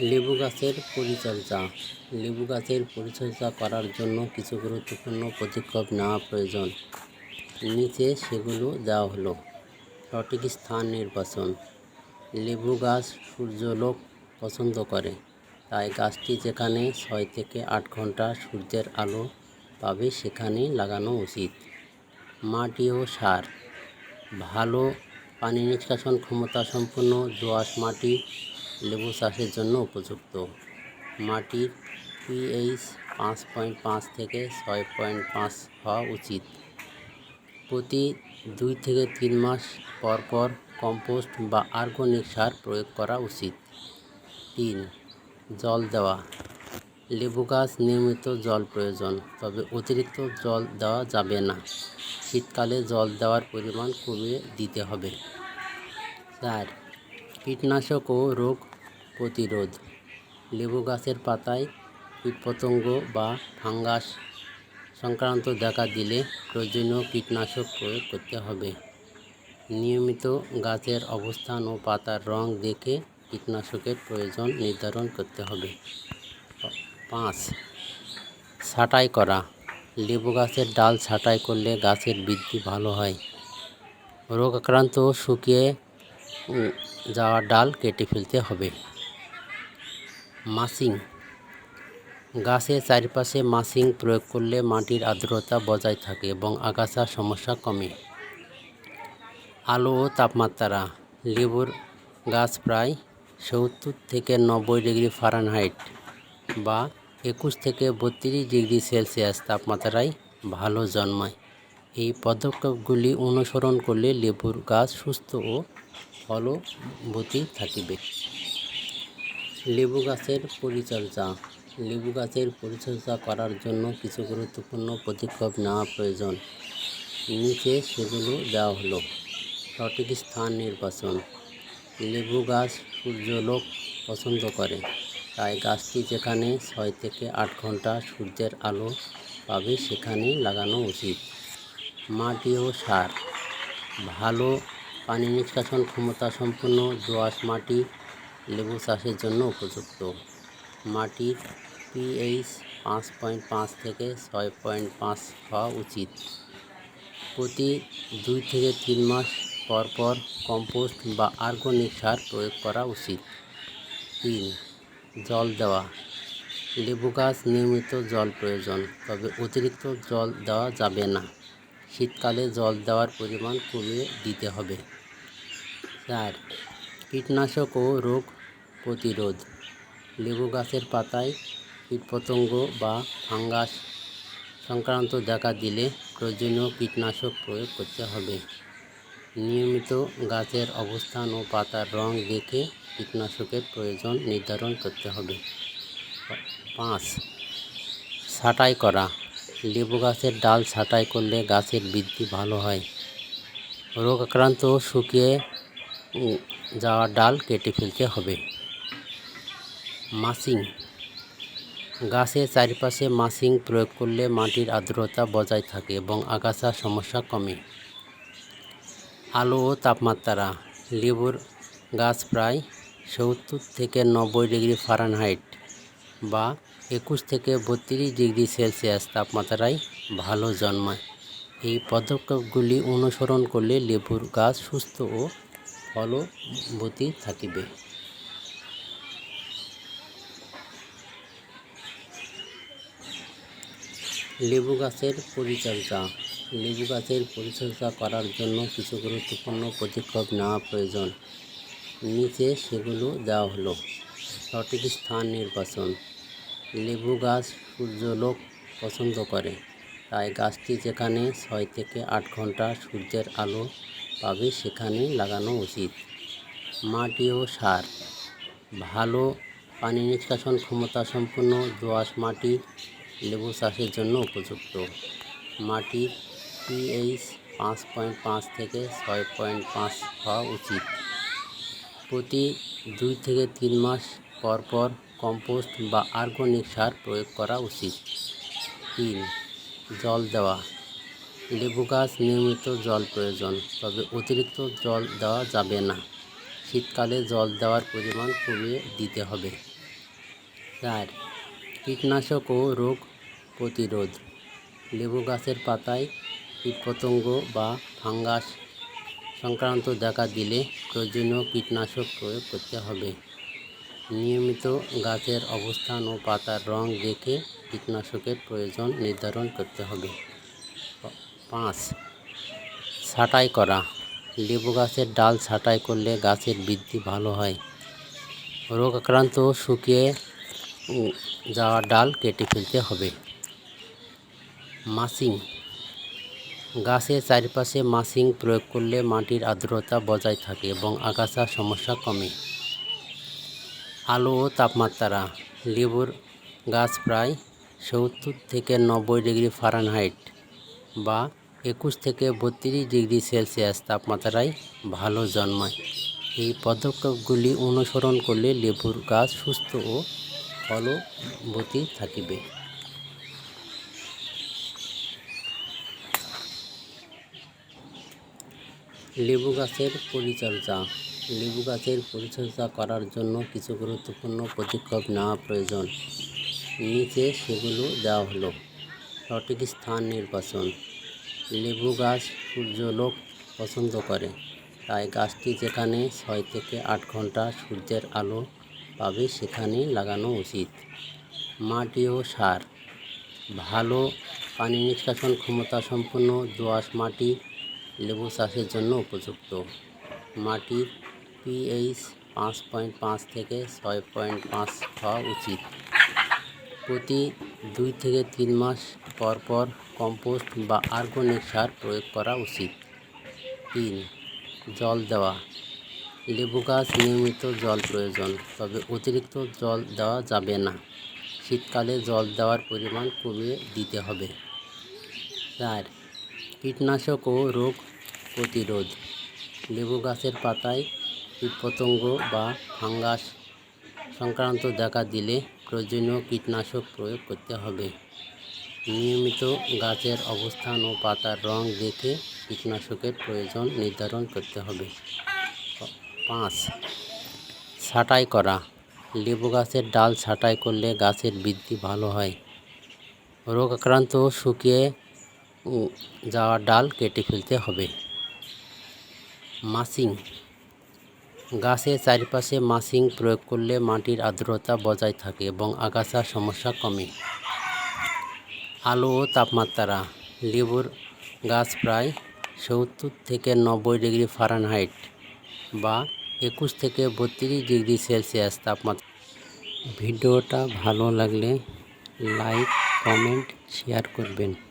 লেবু গাছের পরিচর্যা। লেবু গাছের পরিচর্যা করার জন্য কিছু গুরুত্বপূর্ণ পদক্ষেপ নেওয়া প্রয়োজন। নিচে সেগুলো দেওয়া হলো। সঠিক স্থান নির্বাচন। লেবু গাছ সূর্যলোক পছন্দ করে, তাই গাছটি যেখানে ছয় থেকে আট ঘণ্টা সূর্যের আলো পাবে সেখানে লাগানো উচিত। মাটি ও সার। ভালো পানি নিষ্কাশন ক্ষমতা সম্পন্ন দোআঁশ মাটি লেবু চাষের জন্য উপযুক্ত। মাটির পিএইচ পাঁচ পয়েন্ট পাঁচ থেকে ছয় পয়েন্ট পাঁচ হওয়া উচিত। প্রতি দুই থেকে তিন মাস পর পর কম্পোস্ট বা অর্গানিক সার প্রয়োগ করা উচিত। তিন, জল দেওয়া। লেবু গাছ নিয়মিত জল প্রয়োজন, তবে অতিরিক্ত জল দেওয়া যাবে না। শীতকালে জল দেওয়ার পরিমাণ কমিয়ে দিতে হবে। চার কীটনাশক ও রোগ প্রতিরোধ। লেবু গাছের পাতায় কীটপতঙ্গ বা ফাঙ্গাস সংক্রান্ত দেখা দিলে প্রয়োজনীয় কীটনাশক প্রয়োগ করতে হবে। নিয়মিত গাছের অবস্থান ও পাতার রং দেখে কীটনাশকের প্রয়োজন নির্ধারণ করতে হবে। পাঁচ, ছাঁটাই করা। লেবু গাছের ডাল ছাঁটাই করলে গাছের বৃদ্ধি ভালো হয়। রোগ আক্রান্ত শুকিয়ে যাওয়া ডাল কেটে ফেলতে হবে। মাসিং। গাছের চারিপাশে মাসিং প্রয়োগ করলে মাটির আর্দ্রতা বজায় থাকে এবং আগাছার সমস্যা কমে। আলো ও তাপমাত্রা। লেবুর গাছ প্রায় সত্তর থেকে নব্বই ডিগ্রি ফারেনহাইট বা একুশ থেকে বত্রিশ ডিগ্রি সেলসিয়াস তাপমাত্রায় ভালো জন্মায়। এই পদক্ষেপগুলি অনুসরণ করলে লেবুর গাছ সুস্থ ও ফলবতী থাকিবে। লেবু গাছের পরিচর্যা। লেবু গাছের পরিচর্যা করার জন্য কিছু গুরুত্বপূর্ণ পদক্ষেপ নেওয়া প্রয়োজন। নিচে সেগুলো দেওয়া হলো। সঠিক স্থান নির্বাচন। লেবু গাছ সূর্যালোক পছন্দ করে। তাই গাছটি যেখানে ছয় থেকে আট ঘণ্টা সূর্যের আলো পাবে, সেখানে লাগানো উচিত। মাটি ও সার। ভালো পানি নিষ্কাশন ক্ষমতা সম্পন্ন দোআঁশ মাটি লেবু চাষের জন্য উপযুক্ত। মাটির পিএইচ পাঁচ পয়েন্ট পাঁচ থেকে ছয় পয়েন্ট পাঁচ হওয়া উচিত। প্রতি দুই থেকে তিন মাস পর পর কম্পোস্ট বা অর্গানিক সার প্রয়োগ করা উচিত। তিন, জল দেওয়া। লেবু গাছ নিয়মিত জল প্রয়োজন, তবে অতিরিক্ত জল দেওয়া যাবে না। শীতকালে জল দেওয়ার পরিমাণ কমিয়ে দিতে হবে। চার কীটনাশক ও রোগ প্রতিরোধ। লেবু গাছের পাতায় কীটপতঙ্গ বা ফাঙ্গাস সংক্রান্ত দেখা দিলে প্রয়োজনীয় কীটনাশক প্রয়োগ করতে হবে। নিয়মিত গাছের অবস্থান ও পাতার রং দেখে কীটনাশকের প্রয়োজন নির্ধারণ করতে হবে। পাঁচ, ছাঁটাই করা। লেবু গাছের ডাল ছাঁটাই করলে গাছের বৃদ্ধি ভালো হয়। রোগ আক্রান্ত শুকিয়ে যাওয়া ডাল কেটে ফেলতে হবে। মাসিং। গাছের চারিপাশে মাসিং প্রয়োগ করলে মাটির আর্দ্রতা বজায় থাকে এবং আগাছার সমস্যা কমে। আলো ও তাপমাত্রা। লেবুর গাছ প্রায় সত্তর থেকে নব্বই ডিগ্রি ফারেনহাইট বা একুশ থেকে বত্রিশ ডিগ্রি সেলসিয়াস তাপমাত্রায় ভালো জন্মায়। এই পদক্ষেপগুলি অনুসরণ করলে লেবুর গাছ সুস্থ ও ফলবতী থাকিবে। লেবু গাছের পরিচর্যা। লেবু গাছের পরিচর্যা করার জন্য কিছু গুরুত্বপূর্ণ পদক্ষেপ নেওয়া প্রয়োজন। নিচে সেগুলো দেওয়া হলো। সঠিক স্থান নির্বাচন। লেবু গাছ সূর্যালোক পছন্দ করে, তাই গাছটি যেখানে ছয় থেকে আট ঘণ্টা সূর্যের আলো পাবে সেখানে লাগানো উচিত। মাটি ও সার। ভালো পানি নিষ্কাশন ক্ষমতা সম্পন্ন দোআঁশ মাটি লেবু চাষের জন্য উপযুক্ত। মাটির পিএইচ পাঁচ পয়েন্ট পাঁচ থেকে ছয় পয়েন্ট পাঁচ হওয়া উচিত। প্রতি দুই থেকে তিন মাস পর পর কম্পোস্ট বা অর্গানিক সার প্রয়োগ করা উচিত। তিন, জল দেওয়া। লেবু গাছ নিয়মিত জল প্রয়োজন, তবে অতিরিক্ত জল দেওয়া যাবে না। শীতকালে জল দেওয়ার পরিমাণ কমিয়ে দিতে হবে। চার, কীটনাশক ও রোগ প্রতিরোধ। লেবু গাছের পাতায় কীটপতঙ্গ বা ফাঙ্গাস সংক্রান্ত দেখা দিলে প্রয়োজনীয় কীটনাশক প্রয়োগ করতে হবে। নিয়মিত গাছের অবস্থান ও পাতার রং দেখে কীটনাশকের প্রয়োজন নির্ধারণ করতে হবে। পাঁচ। ছাঁটাই করা। লেবু গাছের ডাল ছাঁটাই করলে গাছের বৃদ্ধি ভালো হয়। রোগ আক্রান্ত শুকিয়ে যাওয়া ডাল কেটে ফেলতে হবে। মাসিং। গাছের চারিপাশে মাসিং প্রয়োগ করলে মাটির আর্দ্রতা বজায় থাকে এবং আগাছার সমস্যা কমে। আলো ও তাপমাত্রা। লেবুর গাছ প্রায় সত্তর থেকে নব্বই ডিগ্রি ফারেনহাইট। বা একুশ থেকে বত্রিশ ডিগ্রি সেলসিয়াস তাপমাত্রায় ভালো জন্মায়। এই পদক্ষেপগুলি অনুসরণ করলে লেবুর গাছ সুস্থ ও ফলবতী থাকিবে। লেবু গাছের পরিচর্যা। লেবু গাছের পরিচর্যা করার জন্য কিছু গুরুত্বপূর্ণ পদক্ষেপ নেওয়া প্রয়োজন। নিচে সেগুলো দেওয়া হলো। সঠিক স্থান নির্বাচন। লেবু গাছ সূর্যলোক পছন্দ করে, তাই গাছটি যেখানে ছয় থেকে আট ঘণ্টা সূর্যের আলো পাবে সেখানে লাগানো উচিত। মাটি ও সার। ভালো পানি নিষ্কাশন ক্ষমতা সম্পন্ন দোআঁশ মাটি লেবু চাষের জন্য উপযুক্ত। মাটির পিএইচ পাঁচ পয়েন্ট পাঁচ থেকে ছয় পয়েন্ট পাঁচ হওয়া উচিত। প্রতি দুই থেকে তিন মাস পর পর কম্পোস্ট বা অর্গানিক সার প্রয়োগ করা উচিত। তিন, জল দেওয়া। লেবু গাছ নিয়মিত জল প্রয়োজন, তবে অতিরিক্ত জল দেওয়া যাবে না। শীতকালে জল দেওয়ার পরিমাণ কমিয়ে দিতে হবে। চার, কীটনাশক ও রোগ প্রতিরোধ। লেবু গাছের পাতায় কীটপতঙ্গ বা ফাঙ্গাস সংক্রান্ত দেখা দিলে প্রয়োজনীয় কীটনাশক প্রয়োগ করতে হবে। নিয়মিত গাছের অবস্থান ও পাতার রং দেখে কীটনাশকের প্রয়োজন নির্ধারণ করতে হবে। পাঁচ, ছাঁটাই করা। লেবু গাছের ডাল ছাঁটাই করলে গাছের বৃদ্ধি ভালো হয়। রোগ আক্রান্ত শুকিয়ে যাওয়া ডাল কেটে ফেলতে হবে। মাসিং গাছের চারিপাশে মাসিং প্রয়োগ করলে মাটির আর্দ্রতা বজায় থাকে এবং আগাছার সমস্যা কমে। আলো ও তাপমাত্রা, লেবুর গাছ প্রায় সত্তর থেকে নব্বই ডিগ্রি ফারেনহাইট বা একুশ থেকে বত্রিশ ডিগ্রি সেলসিয়াস তাপমাত্রা। ভিডিওটা ভালো লাগলে লাইক, কমেন্ট, শেয়ার করবেন।